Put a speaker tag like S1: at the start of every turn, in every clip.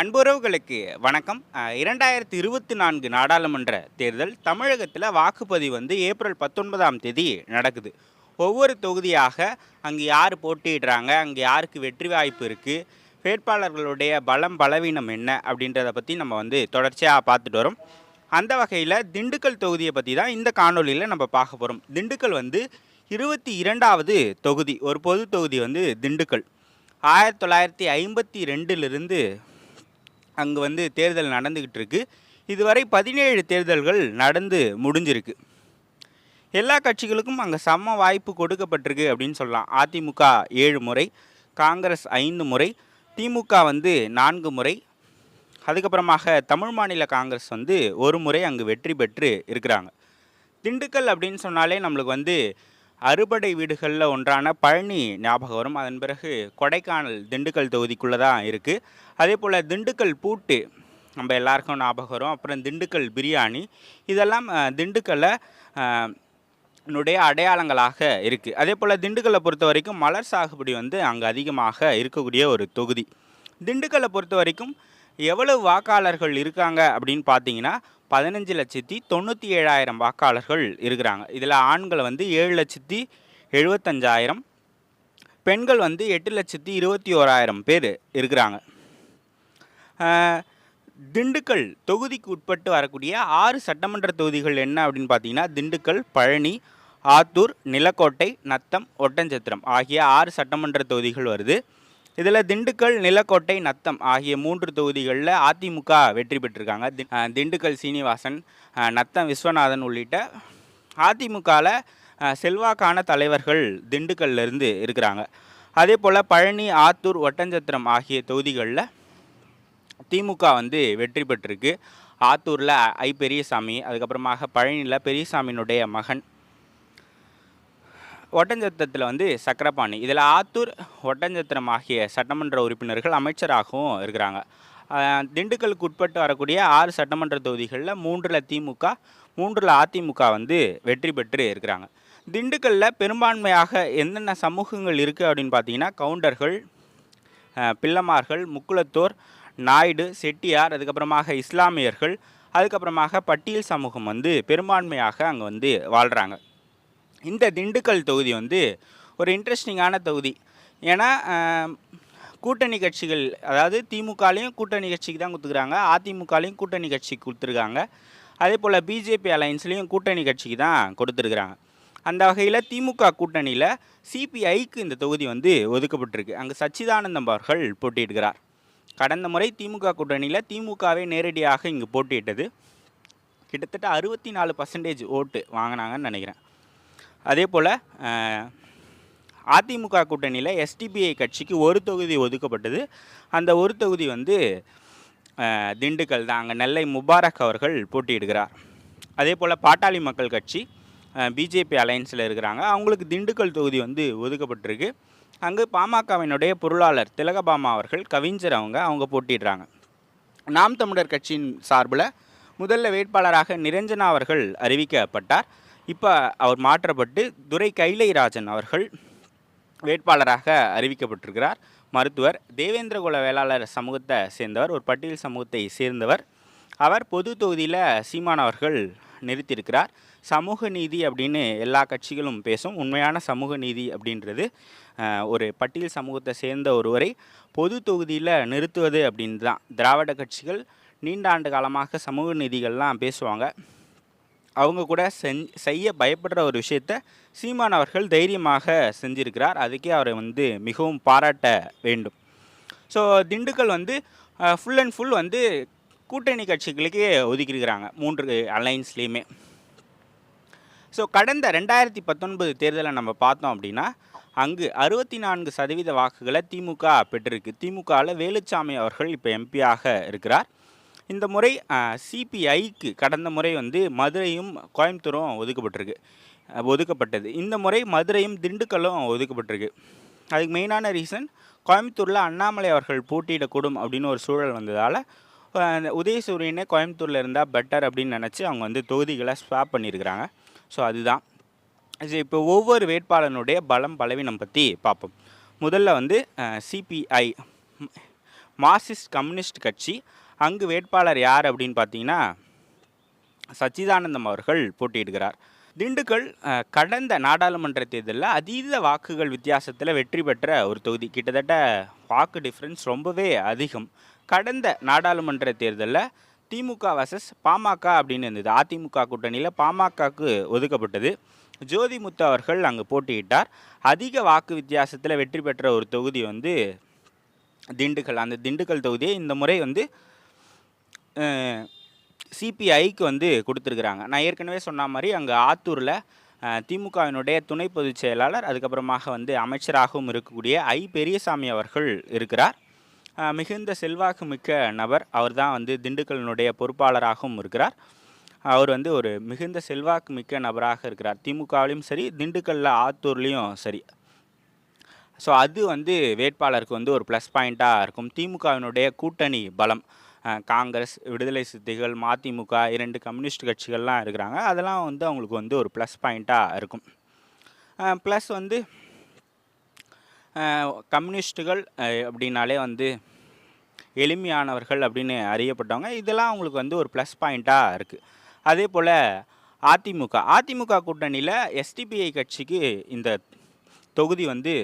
S1: அன்புறவுகளுக்கு வணக்கம். இரண்டாயிரத்தி இருபத்தி நான்கு நாடாளுமன்ற தேர்தல் தமிழகத்தில் வாக்குப்பதிவு வந்து ஏப்ரல் பத்தொன்பதாம் தேதி நடக்குது. ஒவ்வொரு தொகுதியாக அங்கே யார் போட்டியிடுறாங்க அங்கே யாருக்கு வெற்றி வாய்ப்பு இருக்குது வேட்பாளர்களுடைய பலம் பலவீனம் என்ன அப்படின்றத பற்றி நம்ம வந்து தொடர்ச்சியாக பார்த்துட்டு வரோம். அந்த வகையில் திண்டுக்கல் தொகுதியை பற்றி தான் இந்த காணொளியில் நம்ம பார்க்க போகிறோம் திண்டுக்கல் வந்து இருபத்தி இரண்டாவது தொகுதி ஒரு பொது தொகுதி வந்து திண்டுக்கல். ஆயிரத்தி தொள்ளாயிரத்தி ஐம்பத்தி ரெண்டிலிருந்து அங்கே வந்து தேர்தல் நடந்துக்கிட்டு இருக்கு இதுவரை பதினேழு தேர்தல்கள் நடந்து முடிஞ்சிருக்கு. எல்லா கட்சிகளுக்கும் அங்கே சம வாய்ப்பு கொடுக்கப்பட்டிருக்கு அப்படின்னு சொல்லலாம். அதிமுக ஏழு முறை காங்கிரஸ் ஐந்து முறை திமுக வந்து நான்கு முறை. அதுக்கப்புறமாக தமிழ் மாநில காங்கிரஸ் வந்து ஒரு முறை அங்கு வெற்றி பெற்று இருக்கிறாங்க. திண்டுக்கல் அப்படின்னு சொன்னாலே நம்மளுக்கு வந்து அறுபடை வீடுகளில் ஒன்றான பழனி ஞாபகம் வரும். அதன் பிறகு கொடைக்கானல் திண்டுக்கல் தொகுதிக்குள்ளே தான் இருக்குது அதே போல் திண்டுக்கல் பூட்டு நம்ம எல்லாருக்கும் ஞாபகம் வரும். அப்புறம் திண்டுக்கல் பிரியாணி. இதெல்லாம் திண்டுக்கல்லை னுடைய அடையாளங்களாக இருக்குது அதே போல் திண்டுக்கல்லை பொறுத்த வரைக்கும் மலர் சாகுபடி வந்து அங்கே அதிகமாக இருக்கக்கூடிய ஒரு தொகுதி. திண்டுக்கல்லை பொறுத்த வரைக்கும் எவ்வளவு வாக்காளர்கள் இருக்காங்க அப்படின்னு பார்த்தீங்கன்னா பதினஞ்சு லட்சத்தி தொண்ணூற்றி ஏழாயிரம் வாக்காளர்கள் இருக்கிறாங்க. இதில் ஆண்கள் வந்து ஏழு லட்சத்தி எழுபத்தஞ்சாயிரம் பெண்கள் வந்து எட்டு லட்சத்தி இருபத்தி ஓராயிரம் பேர் இருக்கிறாங்க. திண்டுக்கல் தொகுதிக்கு உட்பட்டு வரக்கூடிய ஆறு சட்டமன்ற தொகுதிகள் என்ன அப்படின்னு பார்த்தீங்கன்னா திண்டுக்கல் பழனி ஆத்தூர் நிலக்கோட்டை நத்தம் ஒட்டஞ்சத்திரம் ஆகிய ஆறு சட்டமன்ற தொகுதிகள் வருது. இதில் திண்டுக்கல் நிலக்கோட்டை நத்தம் ஆகிய மூன்று தொகுதிகளில் அதிமுக வெற்றி பெற்றிருக்காங்க. திண்டுக்கல் சீனிவாசன் நத்தம் விஸ்வநாதன் உள்ளிட்ட அதிமுகவில் செல்வாக்கான தலைவர்கள் திண்டுக்கல்லிருந்து இருக்கிறாங்க. அதே போல் பழனி ஆத்தூர் ஒட்டஞ்சத்திரம் ஆகிய தொகுதிகளில் திமுக வந்து வெற்றி பெற்றிருக்கு. ஆத்தூரில் ஐ பெரியசாமி அதுக்கப்புறமாக பழனியில் பெரியசாமியினுடைய மகன் ஒட்டஞ்சத்திரத்தில் வந்து சக்கரபாணி. இதில் ஆத்தூர் ஒட்டஞ்சத்திரம் ஆகிய சட்டமன்ற உறுப்பினர்கள் அமைச்சராகவும் இருக்கிறாங்க. திண்டுக்கலுக்கு உட்பட்டு வரக்கூடிய ஆறு சட்டமன்ற தொகுதிகளில் மூன்றில் திமுக மூன்றில் அதிமுக வந்து வெற்றி பெற்று இருக்கிறாங்க. திண்டுக்கல்லில் பெரும்பான்மையாக என்னென்ன சமூகங்கள் இருக்குது அப்படின்னு பார்த்தீங்கன்னா கவுண்டர்கள் பிள்ளமார்கள் முக்குளத்தோர் நாயுடு செட்டியார் அதுக்கப்புறமாக இஸ்லாமியர்கள் அதுக்கப்புறமாக பட்டியல் சமூகம் வந்து பெரும்பான்மையாக அங்கே வந்து வாழ்கிறாங்க இந்த திண்டுக்கல் தொகுதி வந்து ஒரு இன்ட்ரெஸ்டிங்கான தொகுதி. ஏன்னா கூட்டணி கட்சிகள் அதாவது திமுகலையும் கூட்டணி கட்சிக்கு தான் கொடுத்துருக்காங்க அதிமுகலையும் கூட்டணி கட்சிக்கு கொடுத்துருக்காங்க. அதே போல் பிஜேபி அலையன்ஸ்லேயும் கூட்டணி கட்சிக்கு தான் கொடுத்துருக்குறாங்க. அந்த வகையில் திமுக கூட்டணியில் சிபிஐக்கு இந்த தொகுதி வந்து ஒதுக்கப்பட்டிருக்கு. அங்கே சச்சிதானந்தம் அவர்கள் போட்டியிடுகிறார். கடந்த முறை திமுக கூட்டணியில் திமுகவே நேரடியாக இங்கு போட்டியிட்டது. கிட்டத்தட்ட அறுபத்தி நாலு பர்சன்டேஜ் ஓட்டு வாங்கினாங்கன்னு நினைக்கிறேன். அதே போல் அதிமுக கூட்டணியில் எஸ்டிபிஐ கட்சிக்கு ஒரு தொகுதி ஒதுக்கப்பட்டது. அந்த ஒரு தொகுதி வந்து திண்டுக்கல் தான். அங்கே நெல்லை முபாரக் அவர்கள் போட்டியிடுகிறார். அதே போல் பாட்டாளி மக்கள் கட்சி பிஜேபி அலையன்ஸில் இருக்கிறாங்க. அவங்களுக்கு திண்டுக்கல் தொகுதி வந்து ஒதுக்கப்பட்டிருக்கு. அங்கு பாமகவினுடைய பொருளாளர் திலகபாமா அவர்கள் கவிஞர் அவங்க அவங்க போட்டிடுறாங்க நாம் தமிழர் கட்சியின் சார்பில் முதல்ல வேட்பாளராக நிரஞ்சனா அவர்கள் அறிவிக்கப்பட்டார். இப்போ அவர் மாற்றப்பட்டு துரை கைலைராஜன் அவர்கள் வேட்பாளராக அறிவிக்கப்பட்டிருக்கிறார். மருத்துவர் தேவேந்திரகுல வேளாளர் சமூகத்தை சேர்ந்தவர் ஒரு பட்டியல் சமூகத்தை சேர்ந்தவர். அவர் பொது தொகுதியில் சீமான் அவர்கள் நிறுத்தியிருக்கிறார். சமூக நீதி அப்படின்னு எல்லா கட்சிகளும் பேசும். உண்மையான சமூக நீதி அப்படின்றது ஒரு பட்டியல் சமூகத்தை சேர்ந்த ஒருவரை பொது தொகுதியில் நிறுத்துவது அப்படின்னு தான் திராவிட கட்சிகள் நீண்ட ஆண்டு காலமாக சமூக நீதிகள்லாம் பேசுவாங்க. அவங்க கூட செஞ் செய்ய பயப்படுற ஒரு விஷயத்த சீமான் அவர்கள் தைரியமாக செஞ்சிருக்கிறார். அதுக்கே அவரை வந்து மிகவும் பாராட்ட வேண்டும். ஸோ திண்டுக்கல் வந்து ஃபுல் அண்ட் ஃபுல் வந்து கூட்டணி கட்சிகளுக்கே ஒதுக்கியிருக்கிறாங்க மூன்று அலைன்ஸ்லேயுமே ஸோ கடந்த ரெண்டாயிரத்தி பத்தொன்பது தேர்தலை நம்ம பார்த்தோம் அப்படின்னா அங்கு அறுபத்தி நான்கு சதவீத வாக்குகளை திமுக பெற்றிருக்கு. திமுகவில் வேலுச்சாமி அவர்கள் இப்போ எம்பியாக இருக்கிறார். இந்த முறை சிபிஐக்கு கடந்த முறை வந்து மதுரையும் கோயம்புத்தூரும் ஒதுக்கப்பட்டிருக்கு. ஒதுக்கப்பட்டது. இந்த முறை மதுரையும் திண்டுக்கல்லும் ஒதுக்கப்பட்டிருக்கு. அதுக்கு மெயினான ரீசன் கோயம்புத்தூரில் அண்ணாமலை அவர்கள் போட்டியிடக்கூடும் அப்படின்னு ஒரு சூழல் வந்ததால் உதயசூரியனே கோயம்புத்தூரில் இருந்தால் பெட்டர் அப்படின்னு நினச்சி அவங்க வந்து தொகுதிகளை ஸ்வாப் பண்ணியிருக்கிறாங்க. ஸோ அதுதான். இது இப்போ ஒவ்வொரு வேட்பாளனுடைய பலம் பலவீனம் பற்றி பார்ப்போம். முதல்ல வந்து சிபிஐ மார்க்சிஸ்ட் கம்யூனிஸ்ட் கட்சி அங்கு வேட்பாளர் யார் அப்படின்னு பார்த்தீங்கன்னா சச்சிதானந்தம் அவர்கள் போட்டியிடுகிறார். திண்டுக்கல் கடந்த நாடாளுமன்ற தேர்தலில் அதீத வாக்குகள் வித்தியாசத்தில் வெற்றி பெற்ற ஒரு தொகுதி. கிட்டத்தட்ட வாக்கு டிஃப்ரென்ஸ் ரொம்பவே அதிகம். கடந்த நாடாளுமன்ற தேர்தலில் திமுக வர்சஸ் பாமக அப்படின்னு இருந்தது. அதிமுக கூட்டணியில் பாமகக்கு ஒதுக்கப்பட்டது. ஜோதிமுத்து அவர்கள் அங்கு போட்டியிட்டார். அதிக வாக்கு வித்தியாசத்தில் வெற்றி பெற்ற ஒரு தொகுதி வந்து திண்டுக்கல். அந்த திண்டுக்கல் தொகுதியை இந்த முறை வந்து சிபிஐக்கு வந்து கொடுத்துருக்குறாங்க. நான் ஏற்கனவே சொன்ன மாதிரி அங்கே ஆத்தூரில் திமுகவினுடைய துணை பொதுச் செயலாளர் அதுக்கப்புறமாக வந்து அமைச்சராகவும் இருக்கக்கூடிய ஐ. பெரியசாமி அவர்கள் இருக்கிறார். மிகுந்த செல்வாக்கு மிக்க நபர். அவர் தான் வந்து திண்டுக்கலினுடைய பொறுப்பாளராகவும் இருக்கிறார். அவர் வந்து ஒரு மிகுந்த செல்வாக்கு மிக்க நபராக இருக்கிறார். திமுகவிலையும் சரி திண்டுக்கல்ல ஆத்தூர்லேயும் சரி. ஸோ அது வந்து வேட்பாளருக்கு வந்து ஒரு ப்ளஸ் பாயிண்ட்டாக இருக்கும். திமுகவினுடைய கூட்டணி பலம் காங்கிரஸ் விடுதலை சித்திகள் மதிமுக இரண்டு கம்யூனிஸ்ட் கட்சிகள்லாம் இருக்கிறாங்க. அதெல்லாம் வந்து அவங்களுக்கு வந்து ஒரு ப்ளஸ் பாயிண்ட்டாக இருக்கும். ப்ளஸ் வந்து கம்யூனிஸ்ட்டுகள் அப்படின்னாலே வந்து எளிமையானவர்கள் அப்படின்னு அறியப்பட்டவங்க. இதெல்லாம் அவங்களுக்கு வந்து ஒரு ப்ளஸ் பாயிண்ட்டாக இருக்குது அதே போல் அதிமுக. அதிமுக கூட்டணியில் எஸ்டிபிஐ கட்சிக்கு இந்த தொகுதி வந்து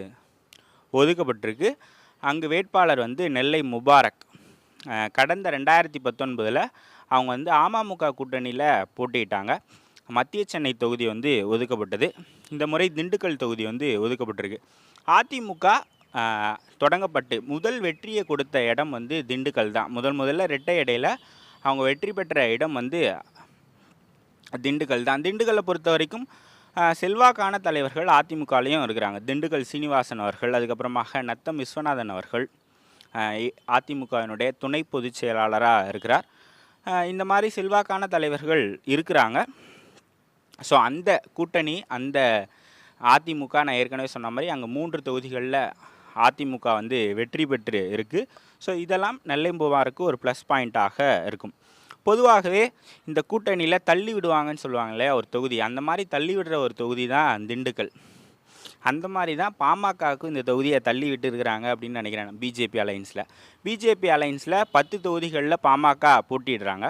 S1: ஒதுக்கப்பட்டிருக்கு. அங்கு வேட்பாளர் வந்து நெல்லை முபாரக். கடந்த ரெண்டாயிரத்தி பத்தொன்பதில் அவங்க வந்து அமமுக கூட்டணியில் போட்டியிட்டாங்க. மத்திய சென்னை தொகுதி வந்து ஒதுக்கப்பட்டது. இந்த முறை திண்டுக்கல் தொகுதி வந்து ஒதுக்கப்பட்டிருக்கு. அதிமுக தொடங்கப்பட்டு முதல் வெற்றியை கொடுத்த இடம் வந்து திண்டுக்கல் தான். முதல் முதல்ல ரெட்டை இடையில அவங்க வெற்றி பெற்ற இடம் வந்து திண்டுக்கல் தான். திண்டுக்கல்லை பொறுத்த வரைக்கும் செல்வாக்கான தலைவர்கள் அதிமுகலையும் இருக்கிறாங்க. திண்டுக்கல் சீனிவாசன் அவர்கள் அதுக்கப்புறமாக நத்தம் விஸ்வநாதன் அவர்கள் அதிமுகவினுடைய துணை பொதுச் செயலாளராக இருக்கிறார். இந்த மாதிரி செல்வாக்கான தலைவர்கள் இருக்கிறாங்க. ஸோ அந்த கூட்டணி அந்த அதிமுக நான் ஏற்கனவே சொன்ன மாதிரி அங்கே மூன்று தொகுதிகளில் அதிமுக வந்து வெற்றி பெற்று இருக்குது ஸோ இதெல்லாம் நெல்லைம்புவாருக்கு ஒரு ப்ளஸ் பாயிண்ட்டாக இருக்கும். பொதுவாகவே இந்த கூட்டணியில் தள்ளி விடுவாங்கன்னு சொல்லுவாங்க இல்லையா ஒரு தொகுதி. அந்த மாதிரி தள்ளி விடுற ஒரு தொகுதி தான் திண்டுக்கல். அந்த மாதிரி தான் பாமகவுக்கு இந்த தொகுதியை தள்ளி விட்டு இருக்கிறாங்க அப்படின்னு நினைக்கிறேன் பிஜேபி அலைன்ஸில். பிஜேபி அலைன்ஸில் பத்து தொகுதிகளில் பாமக போட்டிடுறாங்க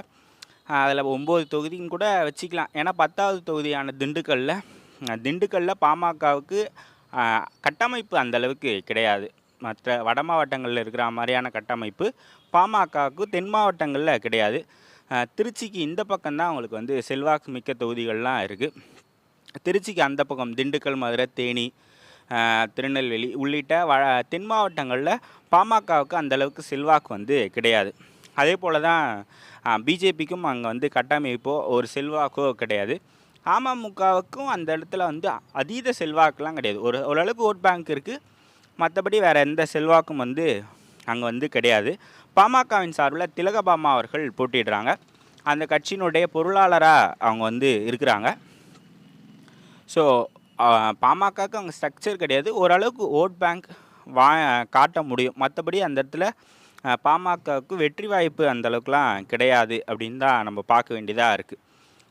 S1: அதில் ஒம்பது தொகுதின்னு கூட வச்சுக்கலாம். ஏன்னா பத்தாவது தொகுதியான திண்டுக்கல்லில் திண்டுக்கல்லில் பாமகவுக்கு கட்டமைப்பு அந்தளவுக்கு கிடையாது. மற்ற வட மாவட்டங்களில் இருக்கிற மாதிரியான கட்டமைப்பு பாமகவுக்கு தென் மாவட்டங்களில் கிடையாது. திருச்சிக்கு இந்த பக்கம்தான் அவங்களுக்கு வந்து செல்வாக்கு மிக்க தொகுதிகள்லாம் இருக்குது திருச்சிக்கு அந்த பக்கம் திண்டுக்கல் மதுரை தேனி திருநெல்வேலி உள்ளிட்ட வ தென் மாவட்டங்களில் பாமகவுக்கு அந்தளவுக்கு செல்வாக்கு வந்து கிடையாது. அதே போல் தான் பிஜேபிக்கும் அங்கே வந்து கட்டமைப்போ ஒரு செல்வாக்கோ கிடையாது. அமமுகவுக்கும் அந்த இடத்துல வந்து அதீத செல்வாக்குலாம் கிடையாது. ஒரு ஓரளவுக்கு ஓட் பேங்க் இருக்குது மற்றபடி வேறு எந்த செல்வாக்கும் வந்து அங்கே வந்து கிடையாது. பாமகவின் சார்பில் திலகபாமா அவர்கள் போட்டிடுறாங்க அந்த கட்சியினுடைய பொருளாளராக அவங்க வந்து இருக்கிறாங்க. ஸோ பாமகக்கு அங்கே ஸ்ட்ரக்சர் கிடையாது. ஓரளவுக்கு ஓட் பேங்க் வா காட்ட முடியும். மற்றபடி அந்த இடத்துல அஹ், பாமகவுக்கு வெற்றி வாய்ப்பு அந்தளவுக்குலாம் கிடையாது அப்படின்னு தான் நம்ம பார்க்க வேண்டியதாக இருக்குது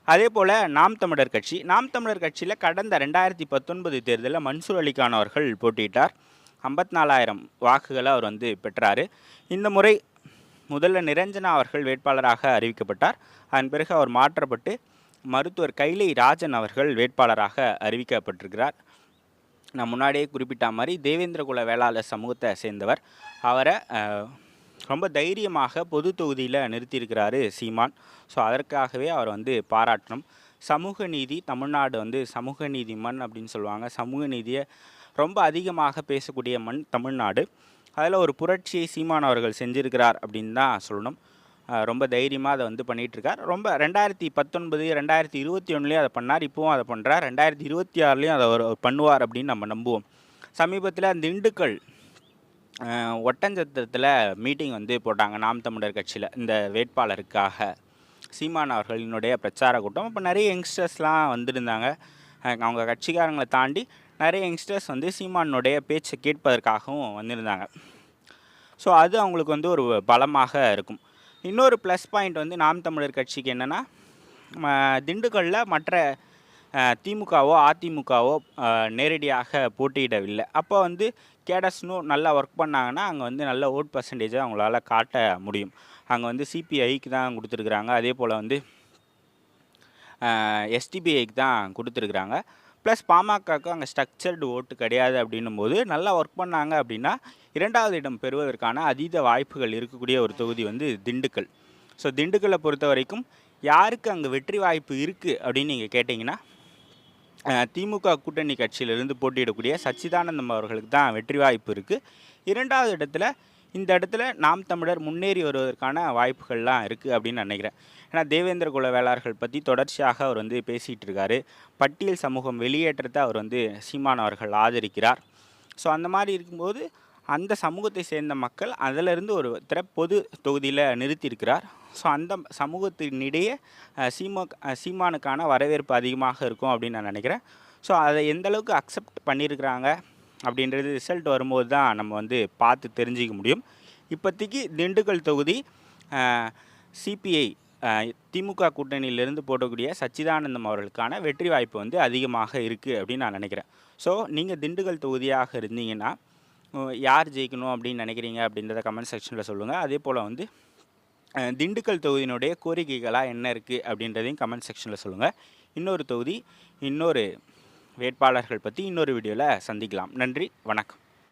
S1: அதே போல் நாம் தமிழர் கட்சி. நாம் தமிழர் கட்சியில் கடந்த ரெண்டாயிரத்தி பத்தொன்பது தேர்தலில் மன்சூர் அலிகான் அவர்கள் போட்டியிட்டார். ஐம்பத்தி நாலாயிரம் வாக்குகளை அவர் வந்து பெற்றார். இந்த முறை முதல்ல நிரஞ்சனா அவர்கள் வேட்பாளராக அறிவிக்கப்பட்டார். அதன் பிறகு அவர் மாற்றப்பட்டு மருத்துவர் கைலை ராஜன் அவர்கள் வேட்பாளராக அறிவிக்கப்பட்டிருக்கிறார். நான் முன்னாடியே குறிப்பிட்ட மாதிரி தேவேந்திரகுல வேளாளர் சமூகத்தை சேர்ந்தவர். அவரை ரொம்ப தைரியமாக பொது தொகுதியில் நிறுத்தியிருக்கிறாரு சீமான். ஸோ அதற்காகவே அவர் வந்து பாராட்டணும். சமூக நீதி தமிழ்நாடு வந்து சமூக நீதி மண் அப்படின்னு சொல்லுவாங்க. சமூக நீதியை ரொம்ப அதிகமாக பேசக்கூடிய மண் தமிழ்நாடு. அதில் ஒரு புரட்சியை சீமான் அவர்கள் செஞ்சுருக்கிறார் அப்படின்னு தான் சொல்லணும். ரொம்ப தைரியமாக அதை வந்து பண்ணிகிட்ருக்கார் ரொம்ப ரெண்டாயிரத்தி பத்தொன்பது ரெண்டாயிரத்தி இருபத்தி ஒன்றுலேயும் அதை பண்ணார். இப்போவும் அதை பண்ணுறார் ரெண்டாயிரத்தி இருபத்தி ஆறுலேயும் அதை அவர் பண்ணுவார் அப்படின்னு நம்ம நம்புவோம். சமீபத்தில் திண்டுக்கல் ஒட்டஞ்சத்திரத்தில் மீட்டிங் வந்து போட்டாங்க நாம் தமிழர் கட்சியில் இந்த வேட்பாளருக்காக. சீமான் அவர்களினுடைய பிரச்சார கூட்டம். இப்போ நிறைய யங்ஸ்டர்ஸ்லாம் வந்திருந்தாங்க. அவங்க கட்சிக்காரங்களை தாண்டி நிறைய யங்ஸ்டர்ஸ் வந்து சீமானுடைய பேச்சை கேட்பதற்காகவும் வந்திருந்தாங்க. ஸோ அது அவங்களுக்கு வந்து ஒரு பலமாக இருக்கும். இன்னொரு ப்ளஸ் பாயிண்ட் வந்து நாம் தமிழர் கட்சிக்கு என்னென்னா திண்டுக்கல்லில் மற்ற திமுகவோ அதிமுகவோ நேரடியாக போட்டியிடவில்லை. அப்போ வந்து கேடஸ்னு நல்லா ஒர்க் பண்ணாங்கன்னா அங்கே வந்து நல்ல ஓட் பர்சன்டேஜை அவங்களால காட்ட முடியும். அங்கே வந்து சிபிஐக்கு தான் கொடுத்துருக்குறாங்க. அதே போல் வந்து எஸ்டிபிஐக்கு தான் கொடுத்துருக்குறாங்க. ப்ளஸ் பாமகக்கு அங்கே ஸ்ட்ரக்சர்டு ஓட்டு கிடையாது அப்படின்னும் போது நல்லா ஒர்க் பண்ணாங்க அப்படின்னா இரண்டாவது இடம் பெறுவதற்கான அதீத வாய்ப்புகள் இருக்கக்கூடிய ஒரு தொகுதி வந்து திண்டுக்கல். ஸோ திண்டுக்கல்லை பொறுத்த வரைக்கும் யாருக்கு அங்கே வெற்றி வாய்ப்பு இருக்குது அப்படின்னு நீங்கள் கேட்டிங்கன்னா திமுக கூட்டணி கட்சியிலிருந்து போட்டியிடக்கூடிய சச்சிதானந்தம் அவர்களுக்கு தான் வெற்றி வாய்ப்பு இருக்குது இரண்டாவது இடத்துல இந்த இடத்துல நாம் தமிழர் முன்னேறி வருவதற்கான வாய்ப்புகள்லாம் இருக்குது அப்படின்னு நினைக்கிறேன். ஏன்னா தேவேந்திர குல வேளாளர்கள் பற்றி தொடர்ச்சியாக அவர் வந்து பேசிகிட்டு இருக்காரு. பட்டியல் சமூகம் வெளியேற்றத்தை அவர் வந்து சீமான் அவர்கள் ஆதரிக்கிறார். ஸோ அந்த மாதிரி இருக்கும்போது அந்த சமூகத்தை சேர்ந்த மக்கள் அதிலிருந்து ஒரு திற பொது தொகுதியில் நிறுத்தியிருக்கிறார். ஸோ அந்த சமூகத்தினிடையே சீமா சீமானுக்கான வரவேற்பு அதிகமாக இருக்கும் அப்படின்னு நான் நினைக்கிறேன். ஸோ அதை எந்தளவுக்கு அக்செப்ட் பண்ணியிருக்கிறாங்க? அப்படின்றது ரிசல்ட் வரும்போது தான் நம்ம வந்து பார்த்து தெரிஞ்சிக்க முடியும். இப்போதைக்கு திண்டுக்கல் தொகுதி சிபிஐ திமுக கூட்டணியிலிருந்து போடக்கூடிய சச்சிதானந்தம் அவர்களுக்கான வெற்றி வாய்ப்பு வந்து அதிகமாக இருக்குது அப்படின்னு நான் நினைக்கிறேன். ஸோ நீங்கள் திண்டுக்கல் தொகுதியாக இருந்தீங்கன்னா யார் ஜெயிக்கணும் அப்படின்னு நினைக்கிறீங்க அப்படின்றத கமெண்ட் செக்ஷனில் சொல்லுங்கள் அதே போல் வந்து திண்டுக்கல் தொகுதியினுடைய கோரிக்கைகளாக என்ன இருக்குது அப்படின்றதையும் கமெண்ட் செக்ஷனில் சொல்லுங்கள் இன்னொரு தொகுதி இன்னொரு வேட்பாளர்கள் பற்றி இன்னொரு வீடியோவில் சந்திக்கலாம். நன்றி வணக்கம்.